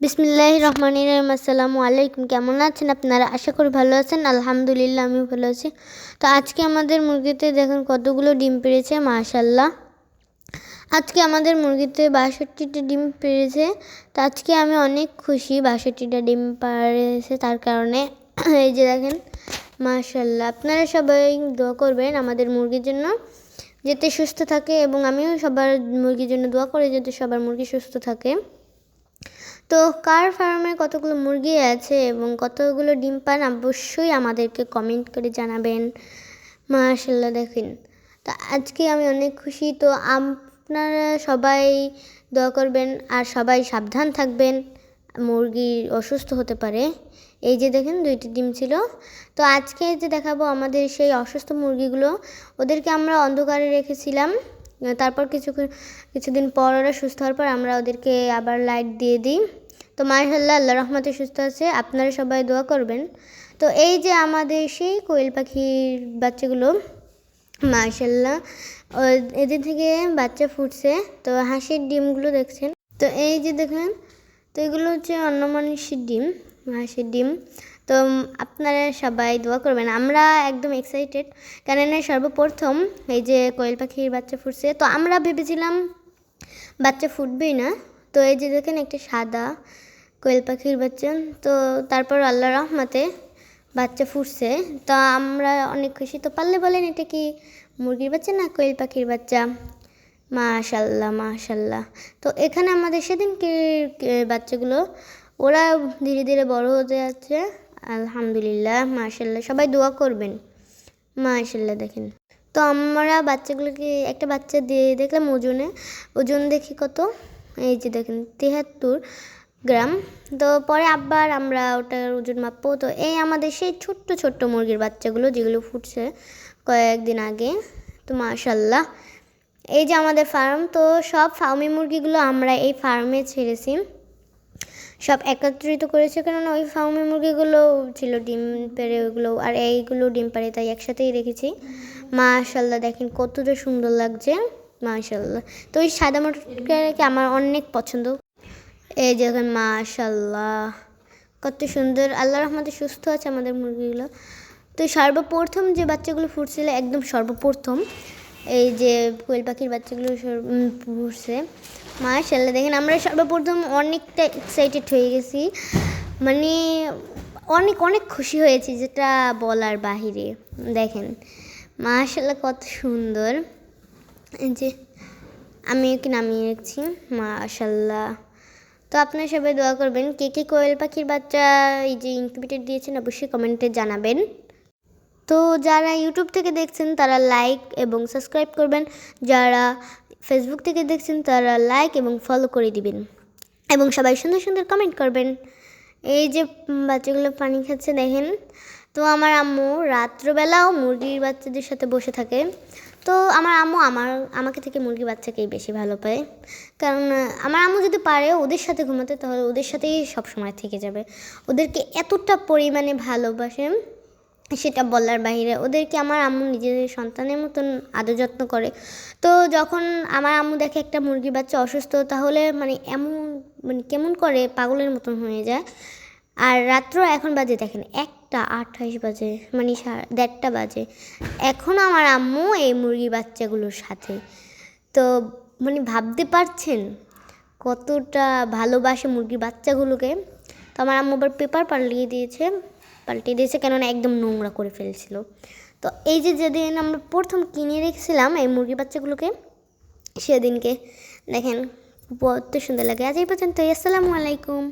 বিসমিল্লাহ রহমান রহিম। আসসালামু আলাইকুম। কেমন আছেন আপনারা? আশা করি ভালো আছেন। আলহামদুলিল্লাহ, আমিও ভালো আছি। তো আজকে আমাদের মুরগিতে দেখুন কতগুলো ডিম পেড়েছে মাশাল্লাহ আজকে আমাদের মুরগিতে বাষট্টিটা ডিম পেড়েছে। তো আজকে আমি অনেক খুশি বাষট্টিটা ডিম পাড়েছে, তার কারণে এই যে দেখেন মাশাল্লাহ আপনারা সবাই দোয়া করবেন আমাদের মুরগির জন্য, যাতে সুস্থ থাকে, এবং আমিও সবার মুরগির জন্য দোয়া করি, যাতে সবার মুরগি সুস্থ থাকে। তো কার ফার্মে কতগুলো মুরগি আছে এবং কতগুলো ডিম পান, অবশ্যই আমাদেরকে কমেন্ট করে জানাবেন। মাশাল্লাহ দেখেন। তো আজকে আমি অনেক খুশি। তো আপনারা সবাই দোয়া করবেন আর সবাই সাবধান থাকবেন, মুরগি অসুস্থ হতে পারে। এই যে দেখেন, দুইটি ডিম ছিল। তো আজকে যে দেখাবো আমাদের সেই অসুস্থ মুরগিগুলো, ওদেরকে আমরা অন্ধকারে রেখেছিলাম। তারপর কিছু কিছুদিন পর ওরা সুস্থ হওয়ার পর আমরা ওদেরকে আবার লাইট দিয়ে দিই। তো মাশাল্লাহ আল্লাহ রহমতে সুস্থ আছে, আপনারা সবাই দোয়া করবেন। তো এই যে আমাদের সেই কোয়েল পাখির বাচ্চাগুলো মাশাল্লাহ এদের থেকে বাচ্চা ফুটছে, তো হাঁসের ডিমগুলো দেখছেন। তো এই যে দেখেন, তো এগুলো হচ্ছে অন্য মানুষের ডিম, হাঁসের ডিম। তো আপনারা সবাই দোয়া করবেন। আমরা একদম এক্সাইটেড কেননা সর্বপ্রথম এই যে কোয়েল পাখির বাচ্চা ফুটছে। তো আমরা ভেবেছিলাম বাচ্চা ফুটবেই না। তো এই যে দেখেন একটা সাদা কোয়েল পাখির বাচ্চা। তো তারপর আল্লাহ রহমাতে বাচ্চা ফুটছে। তো আমরা অনেক খুশি। তো পারলে বলেন, এটা কি মুরগির বাচ্চা না কোয়েল পাখির বাচ্চা? মাশাল্লাহ মাশাল্লাহ। তো এখানে আমাদের সেদিনকে বাচ্চাগুলো, ওরা ধীরে ধীরে বড় হতে যাচ্ছে। আলহামদুলিল্লাহ, মাশাল্লাহ। সবাই দোয়া করবেন। মাশাল্লাহ, দেখেন। তো আমরা বাচ্চাগুলোকে, একটা বাচ্চা দিয়ে দেখলাম ওজনে। ওজন দেখি কত? এই যে দেখেন, তেহাত্তর। গ্রাম। তো পরে আবার আমরা ওটার ওজন মাপবো। তো এই আমাদের সেই ছোট্ট ছোট্ট মুরগির বাচ্চাগুলো যেগুলো ফুটছে কয়েকদিন আগে, তো মাশাল্লাহ এই যে আমাদের ফার্ম, তো সব ফার্মি মুরগিগুলো আমরা এই ফার্মে ছেড়েছি। সব একত্রিত করেছে কেননা ওই ফার্মি মুরগিগুলো ছিল ডিম পেড়ে ওইগুলো আর এইগুলো ডিম পাড়ে তাই একসাথেই রেখেছি। মাশাল্লাহ দেখেন কতটা সুন্দর লাগছে। মাশাল্লাহ তো ওই সাদা মটরকে আমার অনেক পছন্দ। এই দেখেন মাশাল্লাহ কত সুন্দর। আল্লাহ রহমতে সুস্থ আছে আমাদের মুরগিগুলো। তো সর্বপ্রথম যে বাচ্চাগুলো ফুটছিল, একদম সর্বপ্রথম এই যে কোয়েল পাখির বাচ্চাগুলো ফুটছে। মাশাল্লাহ দেখেন, আমরা সর্বপ্রথম অনেকটা এক্সাইটেড হয়ে গেছি। মানে অনেক অনেক খুশি হয়েছি, যেটা বলার বাহিরে। দেখেন মাশাল্লাহ কত সুন্দর। এই যে আমি ওকে নামিয়ে রেখেছি? মাশাল্লাহ তো আপনারা সবাই দোয়া করবেন। কে কে কোয়েল পাখির বাচ্চা এই যে ইনকিউবেটার দিয়েছেন, অবশ্যই কমেন্টে জানাবেন। তো যারা ইউটিউব থেকে দেখছেন, তারা লাইক এবং সাবস্ক্রাইব করবেন। যারা ফেসবুক থেকে দেখছেন, তারা লাইক এবং ফলো করে দিবেন। এবং সবাই সুন্দর সুন্দর কমেন্ট করবেন। এই যে বাচ্চাগুলো পানি খাচ্ছে, দেখেন। তো আমার আম্মু রাত্রবেলাও মুরগির বাচ্চাদের সাথে বসে থাকে। তো আমার আম্মু আমার, আমাকে থেকে মুরগি বাচ্চাকেই বেশি ভালো পায়। কারণ আমার আম্মু যদি পারে ওদের সাথে ঘুমাতে, তাহলে ওদের সাথেই সব সময় থেকে যাবে। ওদেরকে এতটা পরিমাণে ভালোবাসে, সেটা বলার বাইরে। ওদেরকে আমার আম্মু নিজেদের সন্তানের মতন আদর যত্ন করে। তো যখন আমার আম্মু দেখে একটা মুরগি বাচ্চা অসুস্থ, তাহলে মানে এমন মানে কেমন করে পাগলের মতন হয়ে যায়। আর রাত্র এখন বাজে, দেখেন, একটা আঠাইশ বাজে মানে দেড়টা বাজে। এখন আমার আম্মু এই মুরগি বাচ্চাগুলোর সাথে। তো মানে ভাবতে পারছেন কতটা ভালোবাসে মুরগির বাচ্চাগুলোকে? তো আমার আম্মু আবার পেপার পাল্টিয়ে দিয়েছে পাল্টে দিয়েছে কেননা একদম নোংরা করে ফেলছিল। তো এই যে যেদিন আমরা প্রথম কিনে রেখেছিলাম এই মুরগি বাচ্চাগুলোকে, সেদিনকে, দেখেন কত সুন্দর লাগে। আজ এই পর্যন্ত আসসালামু আলাইকুম।